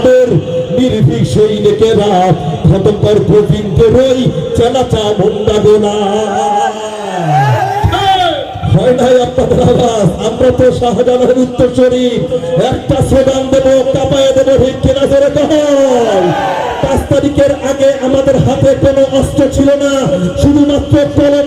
শাহজালালের নির্ভীক সৈনিকেরা খতকর গোবিন্দের ওই চালাচা মুন্ডা গোলা। হয় নাই একটা পাঁচ আগে আমাদের হাতে কোনো অস্ত্র ছিল না। শুধুমাত্র কলম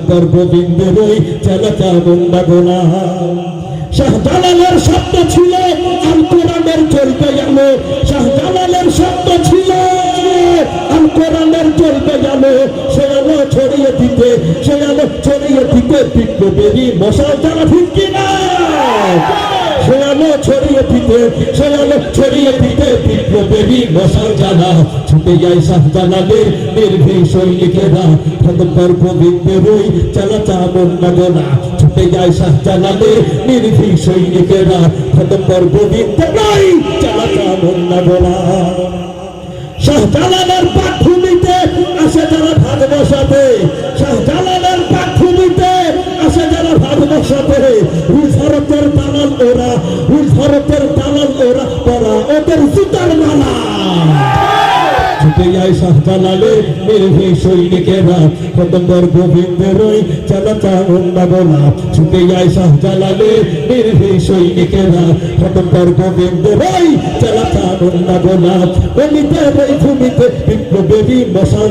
খতমকর গোবিন্দের ওই চালাচা বন্দা গোলা শাহজালালের শব্দ ছিল, আল কোরআনের চলতে গেল শাহজালালের শব্দ ছিল, আল কোরআনের চলতে গেল সে আলো ছড়িয়ে দিতে, সে আলো ছড়িয়ে দিতে বিপ্লবেরই মশাল জ্বালা ফিরকি কিনা? সে ছড়িয়ে দিতে সে ছড়িয়ে দিতে বিপ্লবেরই মশাল জ্বালা। ছুটে যায় শাহজালালের নির্ভীক সৈনিকেরা খতমকর গোবিন্দের ওই চালাচা বন্যা গোলা ছুটে যায় শাহজালালের নির্ভীক সৈনিকেরা খতমকর গোবিন্দের ওই চালাচা বন্যা গোলা শাহজালালের পাঠভূমিতে আসে যারা ভাগ বসাতে। ছুটে যায় শাহজালালে নির্ভীক সৈনিকেরা খতম্বর গোবিন্দের চালাচা অন্যা গোলা ছুটে যায় শাহজালালে নির্ভীক সৈনিকেরা খতম্বর গোবিন্দের চালাচা অন্যা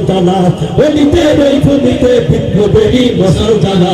জ্বালা। অলিতের এই ভূমিতে বিপ্লবেরই মশাল জ্বালা।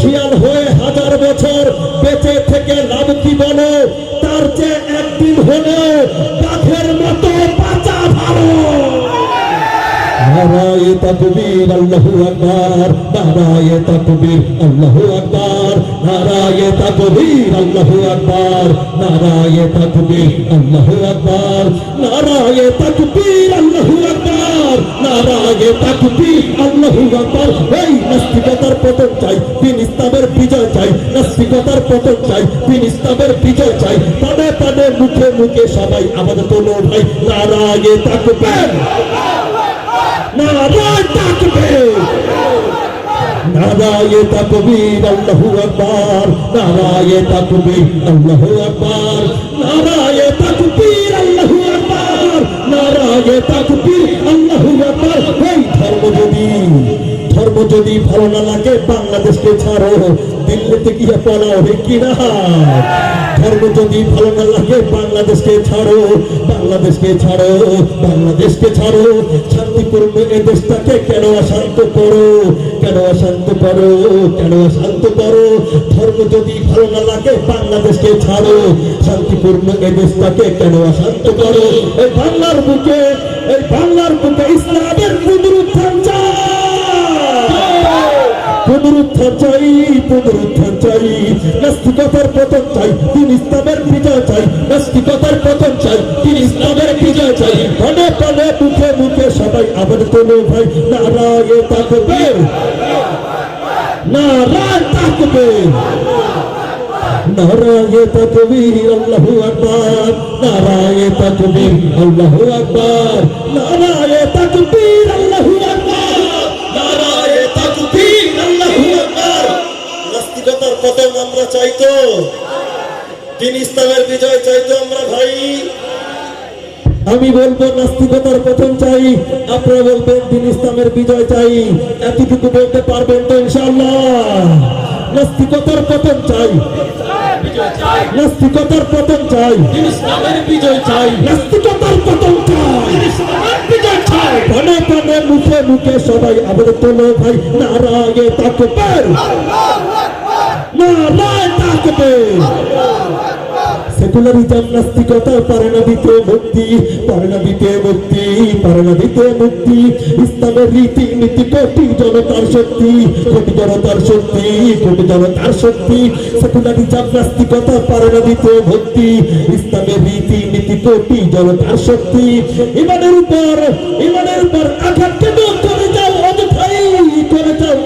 শিয়াল হয়ে হাজার বছর বেঁচে থেকে লাভ কি বলো? তার চেয়ে একদিন হলেও বাঘের মতো বাঁচা ভালো। নারায়ে তাকবীর, আল্লাহু আকবার। নারায়ে তাকবীর, আল্লাহু আকবার। নারায়ে তাকবীর, আল্লাহু আকবার। নারায়ে তাকবীর, আল্লাহু আকবার। নারায়ে তাকবীর, আল্লাহু আকবার। তোলো ভাই নারায়ে তাকবীর আল্লাহু আকবার। নারায়ে তাকবীর আল্লাহু আকবার। নারায়ে তাকবীর তাকবীর ধর্ম যদি ভালো না লাগে, বাংলাদেশকে ছাড়ো। দিল্লিতে গিয়ে পড়াও কিনা ধর্ম যদি ভালো না লাগে, বাংলাদেশকে ছাড়ো। বাংলাদেশকে ছাড়ো বাংলাদেশকে ছাড়ো। শান্তিপূর্ণ এ দেশটাকে, কেন অশান্ত করো? কেন অশান্ত করো? কেন অশান্ত করো? ধর্ম যদি ভালো না লাগে, বাংলাদেশকে ছাড়ো। শান্তিপূর্ণ এ দেশটাকে, কেন অশান্ত করো? এই বাংলার বুকে, এই বাংলার বুকে ইসলামের পুনরুত্থান পুনরুত্থান চাই চাই। নাস্তিকতার পতন চাই ইসলামের বিজয় চাই। নাস্তিকতার পতন চাই ইসলামের বিজয় চাই। মুখে মুখে সবাই আবার ভাই। তাকবে নারায় তাকবে নারায়ে তাকবীর, আল্লাহু আকবার। নারায়ে আকবার। নারায়ে আমি বলব নাস্তিকতার পতন চাই, আপনারা বলবেন দিন ইসলামের বিজয় চাই। এতটুকু বলতে পারবেন তো ইনশাআল্লাহ। নাস্তিকতার পতন চাই। নাস্তিকতার চাই চাই। নাস্তিকতার চাই। ভাই তাকবীর সেকুলারিজম নাস্তিকতা পারে মুক্তি মুক্তি মুক্তি। ইসলামের রীতি নীতি কোটি জনতার শক্তি, কোটি জনতার শক্তি, কোটি জনতার শক্তি। মুক্তি, ইসলামের রীতি নীতি কোটি জনতার শক্তি। ইমানের উপর ইমানের উপর আঘাত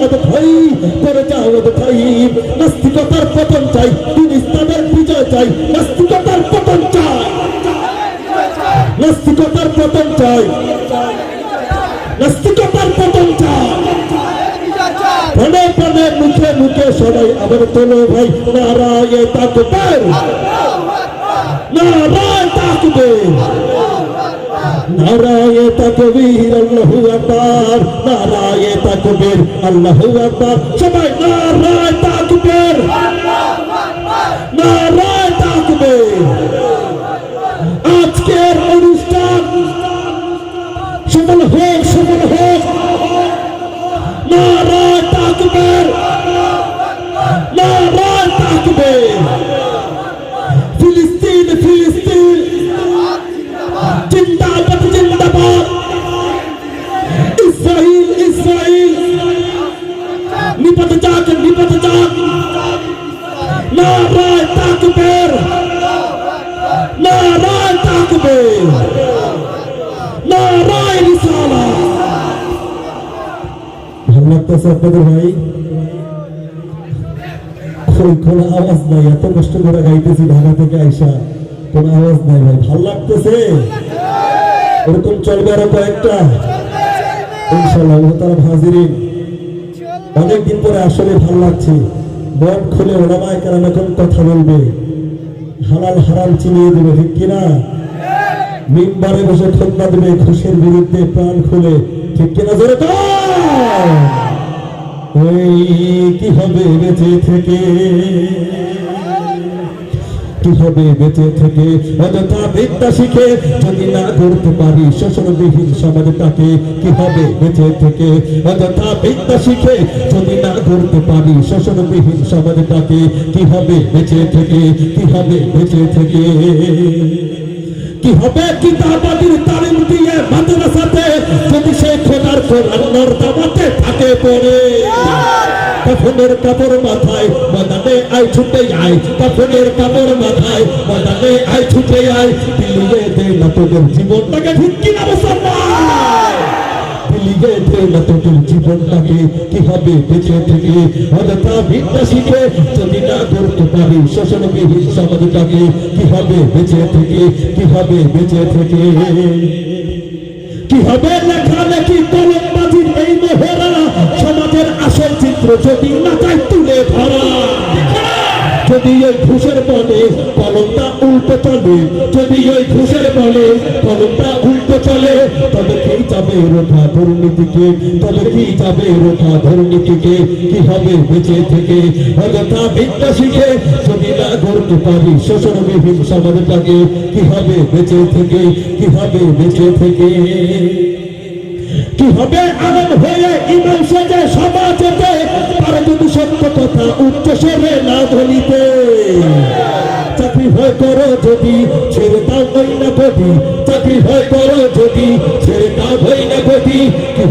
অযথাই করে যাও অযথাই নাস্তিকতার পতন চাই দিন ইসলামের বিজয় চাই, নাস্তিকতার পতন চাই। নাস্তিকতার পতন চাই। নাস্তিকতার পতন চাই। প্রাণে প্রাণে, মুখে মুখে সবাই আবার তোলো ভাই, নারায়ে তাকবীর। নারায়ে তাকবীর। নারায়ে তাকবীর আল্লাহু আকবার নারায়ে তাকবীর, আল্লাহু আকবার। সবাই নারায়ে তাকবীর। নারায়ে তাকবীর। আজকের অনুষ্ঠান সফল হোক সফল হোক। নারায়ে তাকবীর। ভাই। ওই কোনো আওয়াজ নাই, এত কষ্ট করে গাইতেছি ঢাকা থেকে আইসা। কোনো আওয়াজ নাই ভাই, ভালো লাগতেছে? এরকম চলবে আরও কয়েকটা। ইনশাল্লাহ হাজিরিন। অনেকদিন পরে আসলে ভালো লাগছে। মন খুলে ওলামায় কেরাম এখন কথা বলবে। হালাল হারাম চিনিয়ে দেবে, ঠিক কিনা? মিম্বারে বসে খোদনা দেবে খুশের বিরুদ্ধে প্রাণ খুলে, ঠিক কিনা? জোরে তো কি হবে বেঁচে থেকে? কি হবে বেঁচে থেকে? অযথা বিদ্যা শিখে যদি না করতে পারি, শোষণবিহীন সমাজটাকে কি হবে বেঁচে থেকে? অযথা বিদ্যা শিখে যদি না করতে পারি, শোষণবিহীন সমাজটাকে কি হবে বেঁচে থেকে? কি হবে বেঁচে থেকে? কি হবে কিতাবাদির তালিম দিয়ে মাদ্রাসাতে কাফনের কাপড় মাথায় ছুটে কাপড় মাথায় ছুটে জীবনটাকে দে না জীবনটাকে বেঁচে থেকে যদি না করতে পারি, শোষণবিহীন সমাজটাকে কি হবে বেঁচে থেকে কি হবে বেঁচে থেকে? কি হবে কলমবাজির এই সমাজের আসল চিত্র যদি তুলে ধরা, যদি ওই ঘুষের বলে কলমটা উল্টো চলে, যদি ওই ঘুষের বলে কলমটা উল্টো চলে, তবে কি যাবে রোখা দুর্নীতিকে? তবে কি যাবে রোখা দুর্নীতিকে? কি হবে বেঁচে থেকে? বিদ্যা শিখে যদি না করতে পারি সমাজটাকে, কি হবে বেঁচে থেকে? কি হবে বেঁচে থেকে? কি হবে আনন্দ হয়ে ইমাম সেজে সমাজেতে পারে যদি সত্য কথা উচ্চ স্বরে না ধরিতে চাকরি হয় করো যদি ছেড়ে দাও হই না গদি চাকরি হয় করো যদি ছেড়ে দাও হই না গদি কি?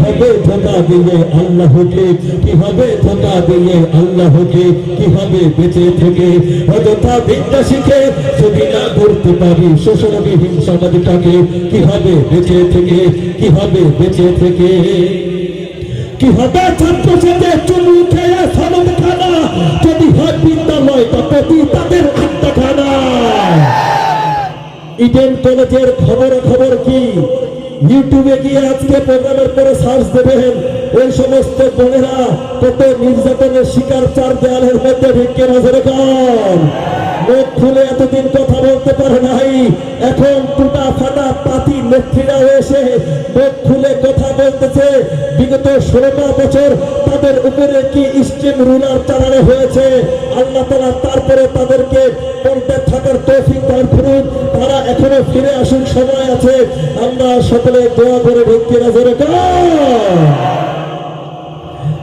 হবে ধোকা দিয়ে আল্লাহকে কি হবে ধোকা দিয়ে আল্লাহকে কি হবে বেঁচে থেকে? অযথা বিদ্যা শিখে যদি না করতে পারি শোষণবিহীন সমাজটাকে কি হবে বেঁচে থেকে? কি হবে বেঁচে থেকে? কি ছাত্র সাথে চুমু খেয়ে সনদ খানা? যদি হয় বিদ্যালয় ততটি তাদের আত্মখানা? ইডেন কলেজের খবর খবর কি? ইউটিউবে গিয়ে আজকে প্রোগ্রামের পরে সার্চ দেবেন ওই সমস্ত বোনেরা কত নির্যাতনের শিকার চার দেয়ালের মধ্যে ভিক্ষে নজরে কম মুখ খুলে এতদিন কথা বলতে পারে নাই, এখন টুটা ফাটা পাতি নেত্রীরা এসে মুখ খুলে কথা বলতেছে। বিগত বছর তাদের উপরে কি স্টিম রুলার চালানো হয়েছে? আল্লাহ তারপরে তাদেরকে থাকার তৌফিক দান করুন এখনও ফিরে আসুন সময় আছে। আমরা সকলে দোয়া করে ভক্তি নজরে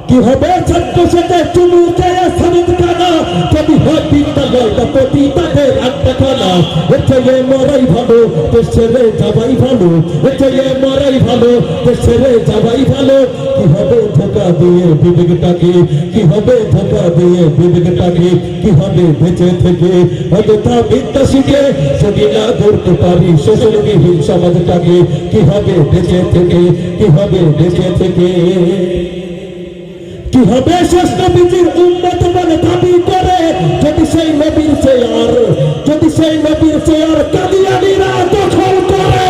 কি হবে ছাত্র সাথে চুমু খেয়ে সমিত কানা যদি হয় তিনটা গল্প প্রতি তাকে রাখতে খানা এতে মরাই ভালো তো ছেড়ে যাবাই ভালো এতে মরাই ভালো তো ছেড়ে যাবাই ভালো কি হবে ধোকা দিয়ে বিবেকটাকে কি হবে ধোকা দিয়ে বিবেকটাকে কি হবে বেঁচে থেকে অযথা বিদ্যা শিখে যদি না করতে পারি শোষণবিহীন সমাজটাকে কি হবে বেঁচে থেকে কি হবে বেঁচে থেকে কি হবে শেষ নবীজির উন্নত বলে দাবি করে? যদি সেই নবীর চেয়ার, যদি সেই নবীর চেয়ার কাদিয়ানিরা দখল করে।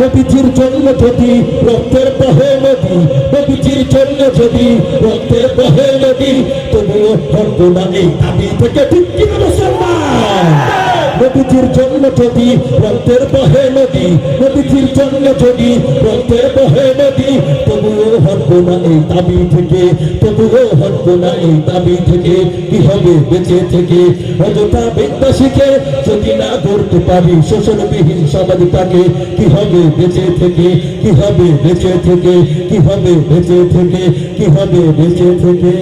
নবীজির জন্য যদি রক্তের বহে নদী, নবীজির জন্য যদি রক্তের বহে নদী, তবুও হরব এই দাবি থেকে, ঠিক কিনা মুসলমান? নবীজির জন্য যদি রক্তের বহে নদী নবীজির জন্য যদি রক্তের বহে নদী, তবুও হরব না এই দাবি থেকে, তবুও হরব না এই দাবি থেকে। কি হবে বেঁচে থেকে? অযথা বিদ্যা শিখে যদি না গড়তে পারি, শোষণবিহীন সমাজটাকে কি হবে বেঁচে থেকে? কি হবে বেঁচে থেকে? কি হবে বেঁচে থেকে? কি হবে বেঁচে থেকে?